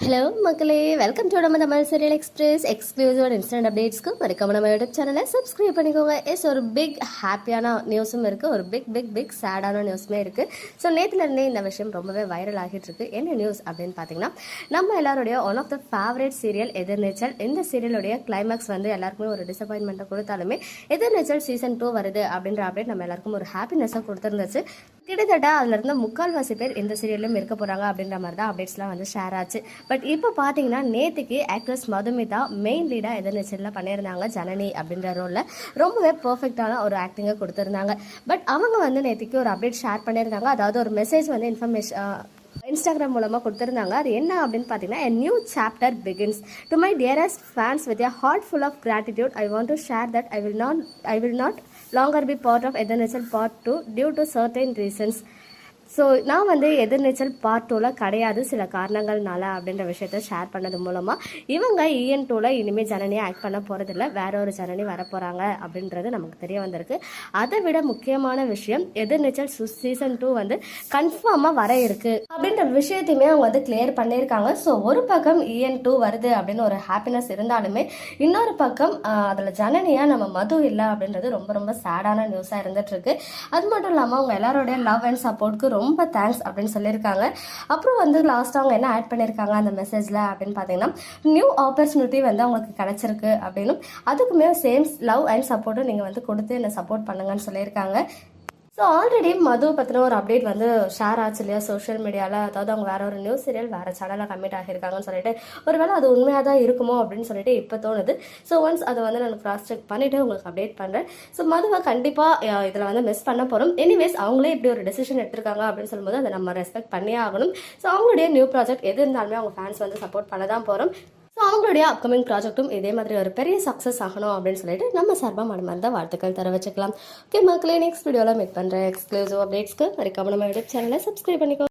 Hello மக்களே. Welcome to நம்ம Tamil serial express exclusive instant அப்டேட்ஸ்க்கு மறக்காம நம்ம யூடியூப் சேனலை சப்ஸ்கிரைப் பண்ணிக்கோங்க. எஸ் ஒரு பிக் ஹாப்பியான நியூஸும் இருக்குது ஒரு பிக் பிக் பிக் சேடான நியூஸுமே இருக்குது ஸோ நேற்றுலேருந்தே இந்த விஷயம் ரொம்பவே வைரல் ஆகிட்டு இருக்கு என்ன நியூஸ் அப்படின்னு பார்த்தீங்கன்னா நம்ம எல்லாருடைய one of the favourite serial Ethirneechal. இந்த சீரியலுடைய கிளைமேக்ஸ் வந்து எல்லாருக்குமே ஒரு டிசப்பாயின்மெண்ட்டை கொடுத்தாலுமே எதிர்நீச்சல் சீசன் டூ வருது அப்படின்ற அப்டேட் நம்ம எல்லாருக்கும் ஒரு ஹாப்பினஸாக கொடுத்துருந்துச்சு. கிட்டத்தட்ட அதுலேருந்து முக்கால்வாசி பேர் இந்த சீரியலும் இருக்க போகிறாங்க அப்படின்ற மாதிரி தான் அப்டேட்ஸ்லாம் வந்து ஷேர் ஆச்சு. பட் இப்போ பார்த்தீங்கன்னா நேற்றுக்கு ஆக்ட்ரஸ் மதுமிதா மெயின் லீடாக எதிர்நீச்சலில் பண்ணியிருந்தாங்க ஜனனி அப்படின்ற ரோலில் ரொம்பவே பர்ஃபெக்டான ஒரு ஆக்டிங்கை கொடுத்துருந்தாங்க. பட் அவங்க வந்து நேற்றுக்கு ஒரு அப்டேட் ஷேர் பண்ணியிருந்தாங்க. அதாவது ஒரு மெசேஜ் வந்து இன்ஃபர்மேஷன் இன்ஸ்டாகிராம் மூலமாக கொடுத்துருந்தாங்க. அது என்ன அப்படின்னு பார்த்தீங்கன்னா an new chapter begins to my dearest fans with a heart full of gratitude I want to share that I will not I will not longer be part of Ethirneechal part two due to certain reasons so நான் வந்து எதிர்நீச்சல் part டூவில் கிடையாது சில காரணங்கள்னால அப்படின்ற விஷயத்த share பண்ணது மூலமாக இவங்க இஎன் டூவில் இனிமேல் ஜனனியை ஆக்ட் பண்ண போகிறதில்ல வேற ஒரு ஜனனி வரப்போகிறாங்க அப்படின்றது நமக்கு தெரிய வந்திருக்கு. அதை விட முக்கியமான விஷயம் எதிர்நீச்சல் சீசன் டூ வந்து கன்ஃபார்மாக வர இருக்கு. அப்படின்ற விஷயத்தையுமே அவங்க வந்து கிளியர் பண்ணியிருக்காங்க. ஸோ ஒரு பக்கம் இஎன் டூ வருது அப்படின்னு ஒரு ஹாப்பினஸ் இருந்தாலுமே இன்னொரு பக்கம் அதில் ஜனனியாக நம்ம மது இல்லை அப்படின்றது ரொம்ப ரொம்ப சேடான நியூஸாக இருந்துட்டு இருக்கு. அது மட்டும் இல்லாமல் அவங்க எல்லாரோடைய லவ் அண்ட் சப்போர்ட்க்கு ரொம்ப தேங்க்ஸ் அப்படின்னு சொல்லியிருக்காங்க. அப்புறம் வந்து லாஸ்ட்டாக அவங்க என்ன ஆட் பண்ணியிருக்காங்க அந்த மெசேஜில் அப்படின்னு பார்த்தீங்கன்னா நியூ ஆப்பர்ச்சுனிட்டி வந்து அவங்களுக்கு கிடச்சிருக்கு அப்படின்னும். அதுக்குமே சேம் லவ் அண்ட் சப்போர்ட்டும் நீங்கள் வந்து கொடுத்து என்னை சப்போர்ட் பண்ணுங்கன்னு சொல்லியிருக்காங்க. ஸோ ஆல்ரெடி மது பற்றின ஒரு அப்டேட் வந்து ஷேர் ஆச்சு இல்லையா? சோஷியல் மீடியாவில் அதாவது அவங்க வேற ஒரு நியூஸ் சீரியல் வேற சேனலில் கம்மிட் ஆகியிருக்காங்கன்னு சொல்லிட்டு. ஒருவேளை அது உண்மையாக தான் இருக்குமோ அப்படின்னு சொல்லிட்டு இப்போ தோணுது. ஸோ ஒன்ஸ் அதை வந்து நான் கிராஸ் செக் பண்ணிவிட்டு உங்களுக்கு அப்டேட் பண்ணுறேன் ஸோ மதுவை கண்டிப்பாக இதில் வந்து மிஸ் பண்ண போகிறோம் எனிவேஸ் அவங்களே இப்படி ஒரு டெசிஷன் எடுத்திருக்காங்க அப்படின்னு சொல்லும்போது அதை நம்ம ரெஸ்பெக்ட் பண்ணியே ஆகணும். ஸோ அவங்களுடைய நியூ ப்ராஜெக்ட் எது இருந்தாலுமே அவங்க ஃபேன்ஸ் வந்து சப்போர்ட் பண்ண தான் போகிறோம் ஸோ அவங்களுடைய அப்கமிங் ப்ராஜெக்ட்டும் இதே மாதிரி ஒரு பெரிய சக்ஸஸ் ஆகணும் அப்படின்னு சொல்லிட்டு நம்ம சார்பாக மனமார்ந்த வாழ்த்துக்கள் தர வச்சுக்கலாம். ஓகே மக்களே நெக்ஸ்ட் வீடியோவில் மீட் பண்ணுறேன் எக்ஸ்க்ளூசிவ் அப்டேட்ஸ்க்கு மறக்காம நம்ம யூடியூப் சேனலை சப்ஸ்கிரைப் பண்ணிக்கோ.